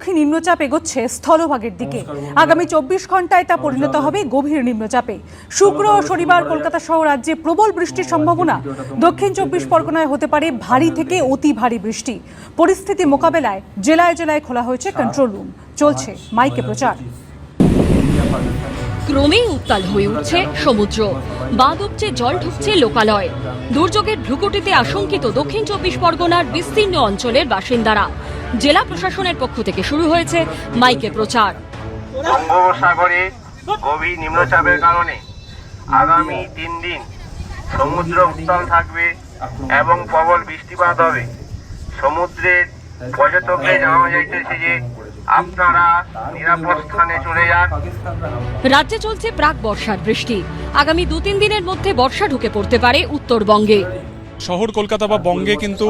উত্তরমুখী নিম্নচাপ এগোচ্ছে স্থলভাগের দিকে। আগামী চব্বিশ ঘন্টায় তা পরিণত হবে গভীর নিম্নচাপে। শুক্র ও শনিবার কলকাতা সহ রাজ্যে প্রবল বৃষ্টির সম্ভাবনা। দক্ষিণ চব্বিশ পরগনায় হতে পারে ভারী থেকে অতি ভারী বৃষ্টি। পরিস্থিতি মোকাবেলায় জেলায় জেলায় খোলা হয়েছে কন্ট্রোল রুম চলছে মাইকে প্রচার। ক্রমেই উত্তাল হয়ে উঠছে সমুদ্র। বাঁধ উপচে জল ঢুকছে লোকালয়। দুর্যোগের ভ্রুকুটিতে আশঙ্কিত দক্ষিণ চব্বিশ পরগনার বিস্তীর্ণ অঞ্চলের বাসিন্দারা। জেলা প্রশাসনের পক্ষ থেকে শুরু হয়েছে মাইকে প্রচার। বঙ্গোপসাগরে গভীর নিম্নচাপের কারণে আগামী তিন দিন সমুদ্র উত্তাল থাকবে এবং প্রবল বৃষ্টিপাত হবে। সমুদ্রের পর্যটকদের জানানো যাইতেছে যে আপনারা নিরাপদ স্থানে চলে যান। রাজ্যে চলছে প্রাক বর্ষার বৃষ্টি। আগামী দু তিন দিনের মধ্যে বর্ষা ঢুকে পড়তে পারে উত্তরবঙ্গে। শহর কলকাতা বা বঙ্গে কিন্তু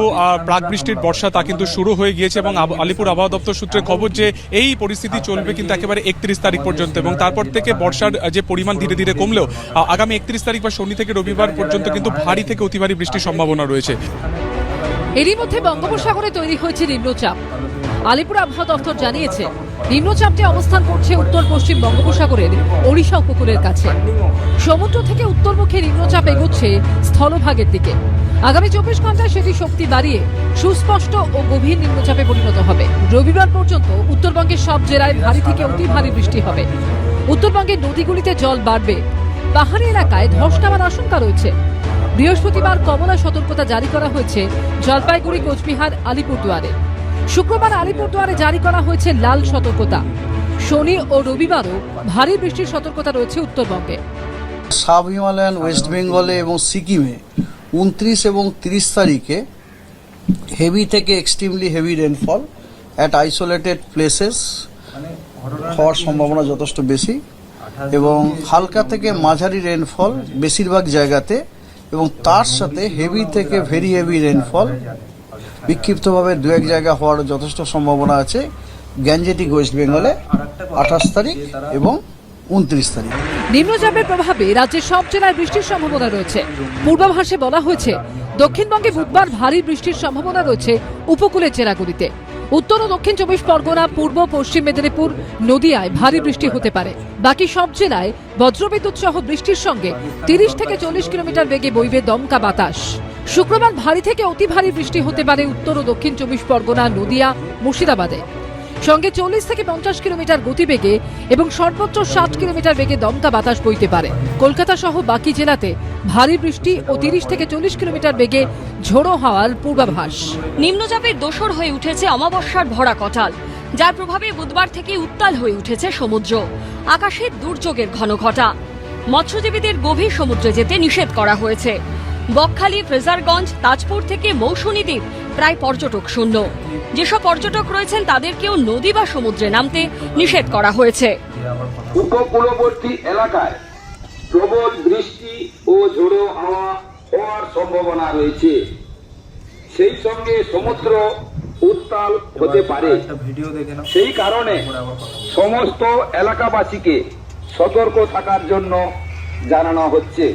প্রাক বৃষ্টির বর্ষা তা কিন্তু শুরু হয়ে গিয়েছে এবং আলিপুর আবহাওয়া দপ্তর সূত্রে খবর যে এই পরিস্থিতি চলবে কিন্তু একেবারে একত্রিশ তারিখ পর্যন্ত এবং তারপর থেকে বর্ষার যে পরিমাণ ধীরে ধীরে কমলেও আগামী একত্রিশ তারিখ বা শনি থেকে রবিবার পর্যন্ত কিন্তু ভারী থেকে অতি ভারী বৃষ্টির সম্ভাবনা রয়েছে। এরই মধ্যে বঙ্গোপসাগরে তৈরি হয়েছে নিম্নচাপ। আলিপুর আবহাওয়া দপ্তর জানিয়েছে, নিম্নচাপটি অবস্থান করছে উত্তর পশ্চিম বঙ্গোপসাগরের ওড়িশা উপকূলের কাছে। সমুদ্র থেকে উত্তরমুখী নিম্নচাপ এগোচ্ছে স্থলভাগের দিকে। আগামী চব্বিশ ঘন্টায় সেটি শক্তি বাড়িয়ে সুস্পষ্ট ও গভীর নিম্নচাপে পরিণত হবে। রবিবার পর্যন্ত উত্তরবঙ্গের সব জেলায় ভারী থেকে অতি ভারী বৃষ্টি হবে। উত্তরবঙ্গের নদীগুলিতে জল বাড়বে। পাহাড়ি এলাকায় ধস নামার আশঙ্কা রয়েছে। বৃহস্পতিবার কমলা সতর্কতা জারি করা হয়েছে জলপাইগুড়ি, কোচবিহার, আলিপুরদুয়ারে। শুক্রবার আলিপুরদুয়ারে জারি করা হয়েছে লাল সতর্কতা। শনি ও রবিবারও ভারী বৃষ্টির সতর্কতা রয়েছে উত্তরবঙ্গে। সাব হিমালয়ান, ওয়েস্ট বেঙ্গলে এবং সিকিমে উনত্রিশ এবং তিরিশ তারিখে হেভি থেকে extremely heavy rainfall at isolated places হওয়ার সম্ভাবনা যথেষ্ট বেশি এবং হালকা থেকে মাঝারি রেনফল বেশিরভাগ জায়গাতে এবং তার সাথে হেভি থেকে ভেরি হেভি রেনফল বিক্ষিপ্তভাবে দু এক জায়গা হওয়ার যথেষ্ট সম্ভাবনা আছে। গ্যাঞ্জেটিক ওয়েস্ট বেঙ্গলে আঠাশ তারিখ এবং উনত্রিশ তারিখ। নিম্নচাপের প্রভাবে রাজ্যের সব জেলায় বৃষ্টির সম্ভাবনা রয়েছে। পূর্বাভাসে বলা হয়েছে, দক্ষিণবঙ্গে বুধবার ভারী বৃষ্টির সম্ভাবনা রয়েছে উপকূলের জেলাগুলিতে। উত্তর ও দক্ষিণ চব্বিশ পরগনা, পূর্ব, পশ্চিম মেদিনীপুর, নদিয়ায় ভারী বৃষ্টি হতে পারে। বাকি সব জেলায় বজ্রবিদ্যুৎ সহ বৃষ্টির সঙ্গে তিরিশ থেকে চল্লিশ কিলোমিটার বেগে বইবে দমকা বাতাস। শুক্রবার ভারী থেকে অতি ভারী বৃষ্টি হতে পারে উত্তর ও দক্ষিণ চব্বিশ পরগনা, নদিয়া, মুর্শিদাবাদে। সঙ্গে চল্লিশ থেকে পঞ্চাশ কিলোমিটার গতিবেগে এবং সর্বোচ্চ ষাট কিলোমিটার বেগে দমকা বাতাস বইতে পারে। কলকাতা সহ বাকি জেলাতে ভারী বৃষ্টি ও তিরিশ থেকে চল্লিশ কিলোমিটার বেগে ঝোড়ো হাওয়ার পূর্বাভাস। নিম্নচাপের দোসর হয়ে উঠেছে অমাবস্যার ভরা কটাল, যার প্রভাবে বুধবার থেকে উত্তাল হয়ে উঠেছে সমুদ্র। আকাশে দুর্যোগের ঘন ঘটা। মৎস্যজীবীদের গভীর সমুদ্রে যেতে নিষেধ করা হয়েছে। বকখালি, ফ্রেজারগঞ্জ, তাজপুর থেকে মৌসুমী দ্বীপ প্রায় পর্যটক শূন্য। যেসব পর্যটক রয়েছেন, তাদেরকেও নদী বা সমুদ্রে নামতে নিষেধ করা হয়েছে। উপকূলবর্তী এলাকায় প্রবল বৃষ্টি ও ঝোড়ো হাওয়া হওয়ার সম্ভাবনা রয়েছে। সেই সঙ্গে সমুদ্র উত্তাল হতে পারে। সেই কারণে সমস্ত এলাকাবাসীকে সতর্ক থাকার জন্য জানানো হচ্ছে।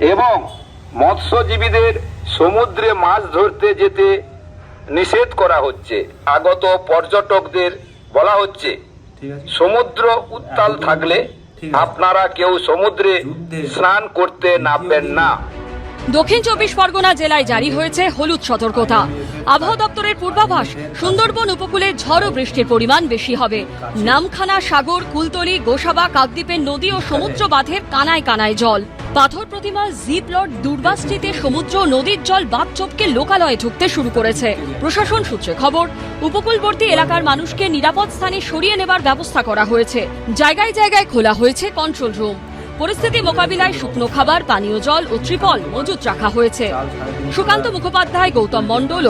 এবং মৎস্যজীবীদের সমুদ্রে মাছ ধরতে যেতে নিষেধ করা হচ্ছে। আগত পর্যটকদের বলা হচ্ছে সমুদ্র উত্তাল থাকলে আপনারা কেউ সমুদ্রে স্নান করতে নামবেন না। দক্ষিণ চব্বিশ পরগনা জেলায় জারি হয়েছে হলুদ সতর্কতা। আবহাওয়া দপ্তরের পূর্বাভাস সুন্দরবন উপকূলে ঝড় ও বৃষ্টির পরিমাণ বেশি হবে। নামখানা সাগর কুলতলি গোসাবা কাকদ্বীপের নদী ও সমুদ্র বাঁধের কানায় কানায় জল। পাথর প্রতিমা জি প্লট দুর্বাস্তিতে সমুদ্র নদীর জল বাদ চপকে লোকালয়ে ঢুকতে শুরু করেছে। প্রশাসন সূত্রে খবর, উপকূলবর্তী এলাকার মানুষকে নিরাপদ স্থানে সরিয়ে নেবার ব্যবস্থা করা হয়েছে। জায়গায় জায়গায় খোলা হয়েছে কন্ট্রোল রুম পরিস্থিতি মোকাবিলায় শুকনো খাবার, পানীয় জল ও ত্রিপল মজুত রাখা হয়েছে। সুকান্ত মুখোপাধ্যায়, গৌতম মণ্ডল